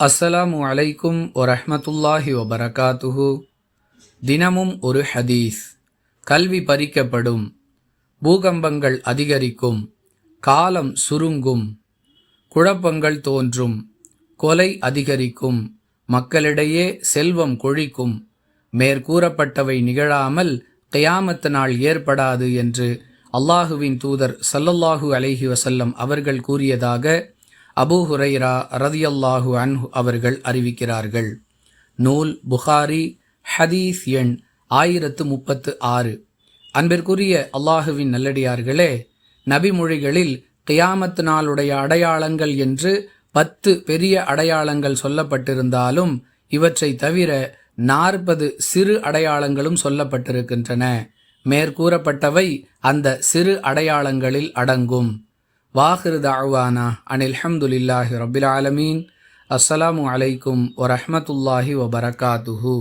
அஸ்ஸலாமு அலைக்கும் வரஹ்மத்துல்லாஹி வபரகாத்துஹு. தினமும் ஒரு ஹதீஸ். கல்வி பறிக்கப்படும். பூகம்பங்கள் அதிகரிக்கும். காலம் சுருங்கும். குழப்பங்கள் தோன்றும். கொலை அதிகரிக்கும். மக்களிடையே செல்வம் கொழிக்கும். மேற்கூறப்பட்டவை நிகழாமல் கியாமத்து நாள் ஏற்படாது என்று அல்லாஹுவின் தூதர் சல்லல்லாஹு அலைஹி வசல்லம் அவர்கள் கூறியதாக அபூ ஹுரைரா ரதியல்லாஹு அன்ஹு அவர்கள் அறிவிக்கிறார்கள். நூல் புகாரி ஹதீஸ் எண் ஆயிரத்து முப்பத்து ஆறு. அன்பிற்குரிய அல்லாஹுவின் நல்லடியார்களே நபிமொழிகளில் கியாமத்து நாளுடைய அடையாளங்கள் என்று பத்து பெரிய அடையாளங்கள் சொல்லப்பட்டிருந்தாலும் இவற்றை தவிர நாற்பது சிறு அடையாளங்களும் சொல்லப்பட்டிருக்கின்றன. மேற்கூறப்பட்டவை அந்த சிறு அடையாளங்களில் அடங்கும். வாஹிரு தாழ்வானா அனில் ஹம்துலில்லாஹி ரபில் ஆலமீன் அஸ்ஸலாமு அலைக்கும் வரஹ்மத்துல்லாஹி வபரகாத்துஹு